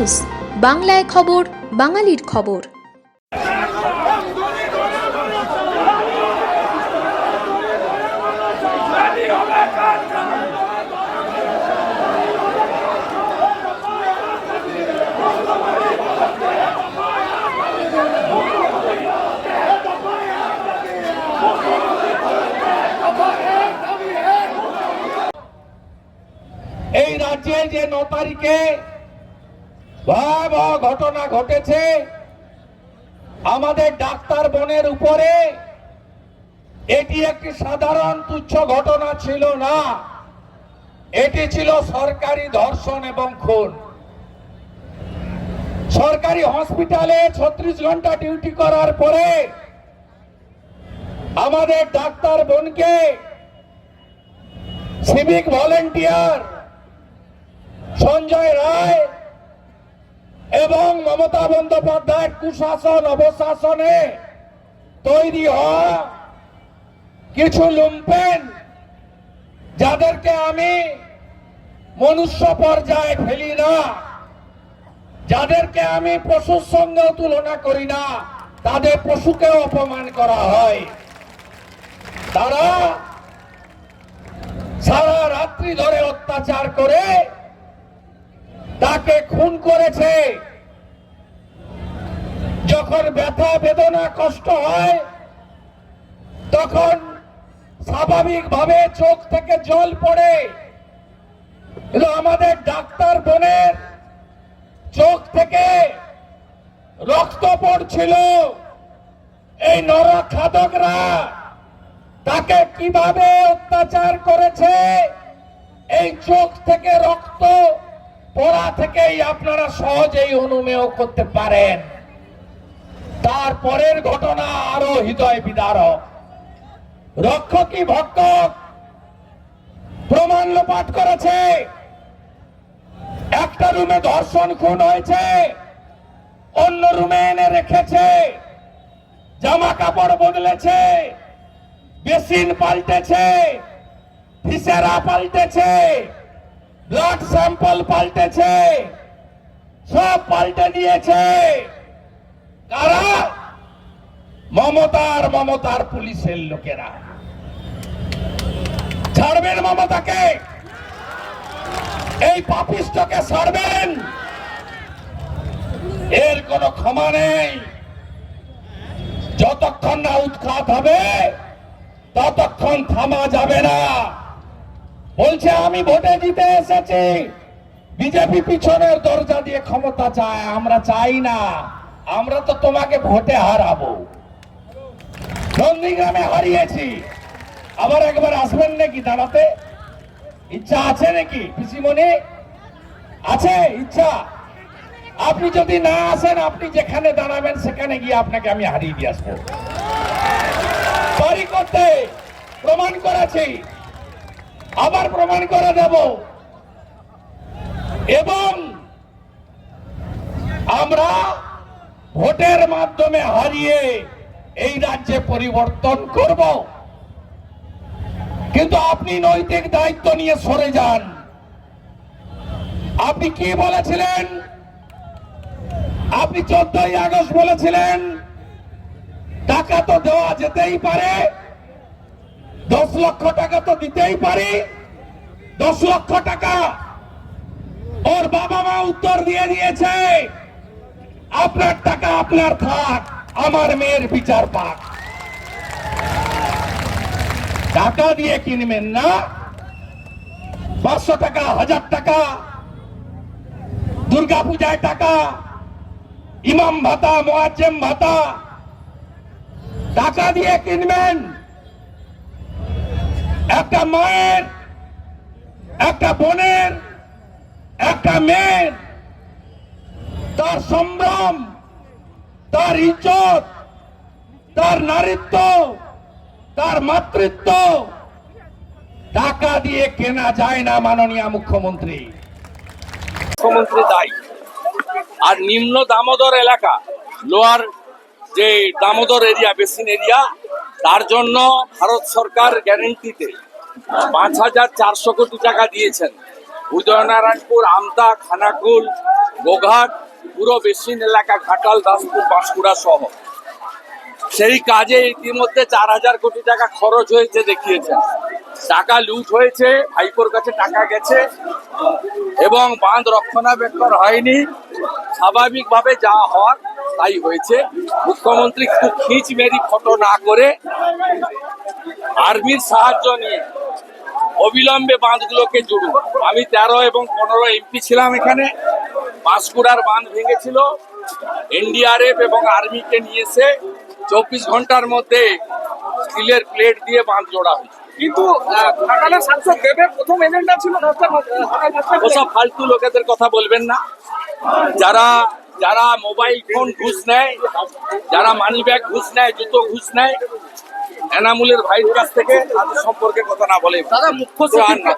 News বাংলায় খবর বাঙালির খবর। এই রাজ্যে যে ন তারিখে ভয়াবহ ঘটনা ঘটেছে। আমাদের ডাক্তার বোনের উপরে এটি একটি সাধারণ তুচ্ছ ঘটনা ছিল না। এটি ছিল সরকারি ধর্ষণ এবং খুন। সরকারি হসপিটালে ছত্রিশ ঘণ্টা ডিউটি করার পরে আমাদের ডাক্তার বোনকে সিভিক ভলেন্টিয়ার সঞ্জয় রায় এবং মমতা বন্দ্যোপাধ্যায়ের কুশাসন অবশাসনে তৈরি হওয়া কিছু লুম্পেন যাদেরকে আমি মনুষ্য পর্যায়ে ফেলি না, যাদেরকে আমি পশুর সঙ্গে তুলনা করি না, তাদের পশুকে অপমান করা হয়। তারা সারা রাত্রি ধরে অত্যাচার করে তাকে খুন করেছে। যখন ব্যথা, বেদনা, কষ্ট হয়, তখন স্বাভাবিকভাবে চোখ থেকে জল পড়ে। কিন্তু আমাদের ডাক্তার বোনের চোখ থেকে রক্ত পড়ছিল। এই নরখাদকরা তাকে কীভাবে অত্যাচার করেছে? এই চোখ থেকে রক্ত পড়া থেকেই আপনারা সহজেই অনুমেয় করতে পারেন। তারপরের ঘটনা আরও হৃদয় বিদারক। রক্ষকী ভক্ষক, প্রমাণ লোপাট করেছে। একটা রুমে ধর্ষণ খুন হয়েছে, অন্য রুমে এনে রেখেছে জামা কাপড় বদলেছে, বেসিন পাল্টেছে ফিসেরা পাল্টেছে। ব্লাড স্যাম্পল পাল্টেছে। সব পাল্টে নিয়েছে। কারা? মমতার মমতার পুলিশের লোকেরা। ছাড়বেন মমতাকে? এই পাপিষ্টকে ছাড়বেন? এর কোনো ক্ষমা নেই। যতক্ষণ না উৎখাত হবে, ততক্ষণ থামা যাবে না। বলছে, আমি ভোটে জিতে এসেছি। বিজেপি পিছনের দরজা দিয়ে ক্ষমতা চায়, আমরা চাই না। আমরা তো তোমাকে ভোটে হারাবো। নন্দীগ্রামে হারিয়েছি। আবার একবার আসবেন নাকি দাঁড়াতে? ইচ্ছা আছে নাকি, পিসিমণি? আছে, ইচ্ছা। আপনি যদি না আসেন, আপনি যেখানে দাঁড়াবেন, সেখানে গিয়ে আপনাকে আমি হারিয়ে দিয়ে আসব। করতে প্রমাণ করেছি। আবার প্রমাণ করে দেব। এবং আমরা ভোটের মাধ্যমে হারিয়ে এই রাজ্যে পরিবর্তন করব। কিন্তু আপনি নৈতিক দায়িত্ব নিয়ে সরে যান। আপনি কি বলেছিলেন? আপনি চোদ্দই আগস্ট বলেছিলেন, টাকা তো দেওয়া যেতেই পারে। দশ লক্ষ টাকা তো দিতেই পারি। দশ লক্ষ টাকা ওর বাবা মা উত্তর দিয়ে দিয়েছে। আপনার টাকা আপনার থাক, আমার মেয়ের বিচার পাক। টাকা দিয়ে কিনবেন না। পাঁচশো টাকা, হাজার টাকা দুর্গা পূজায় টাকা, ইমাম ভাতা, মোয়াজ্জেম ভাতা, টাকা দিয়ে কিনবেন। একটা মায়ের, একটা বোনের, একটা মেয়ের, তার সম্ভ্রম, তার ইজ্জত, তার নারীত্ব, তার মাতৃত্ব, টাকা দিয়ে কেনা যায় না মাননীয় মুখ্যমন্ত্রী। মুখ্যমন্ত্রী দায়ী আর নিম্ন দামোদর এলাকা, লোয়ার যে দামোদর এরিয়া বেসিন এরিয়া তার জন্য ভারত সরকার গ্যারেন্টিতে পাঁচ হাজার চারশো কোটি টাকা দিয়েছেন। উদয়নারায়ণপুর, আমতা, খানাকুল, গোঘাট, পুরো বেসিন এলাকা, ঘাটাল, দাসপুর, বাঁশকুড়া সহ। সেই কাজে ইতিমধ্যে চার হাজার কোটি টাকা খরচ হয়েছে দেখিয়েছেন। টাকা লুট হয়েছে, ভাইপোর কাছে টাকা গেছে এবং বাঁধ রক্ষণাবেক্ষণ হয়নি। স্বাভাবিকভাবে যা হওয়ার তাই হয়েছে। মুখ্যমন্ত্রী খুব খিচ মেরি ফটো না করে আর্মির সাহায্য নিয়ে অবিলম্বে বাঁধগুলোকে জুড়ুন আমি তেরো এবং পনেরো এমপি ছিলাম এখানে। পাঁশকুড়ার বাঁধ ভেঙেছিল। এনডিআরএফ এবং আর্মিকে নিয়ে এসে চব্বিশ ঘণ্টার মধ্যে স্টিলের প্লেট দিয়ে বাঁধ জোড়া হয়েছে। কিন্তু ঘাটালের সাংসদ দেবের প্রথম এজেন্ডা ছিল ওসব ফালতু লোকেদের কথা বলবেন না। যারা যারা মোবাইল ফোন ঘুষ নেয় যারা মানি ব্যাগ ঘুষ নেয় জুতো ঘুষ নেয় এনামুলের ভাইয়ের কাছ থেকে তাদের সম্পর্কে কথা না বলে দাদা মুখ্য চান না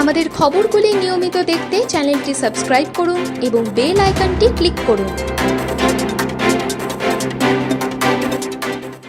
আমাদের খবরগুলি নিয়মিত দেখতে চ্যানেলটি সাবস্ক্রাইব করুন এবং বেল আইকনটি ক্লিক করুন।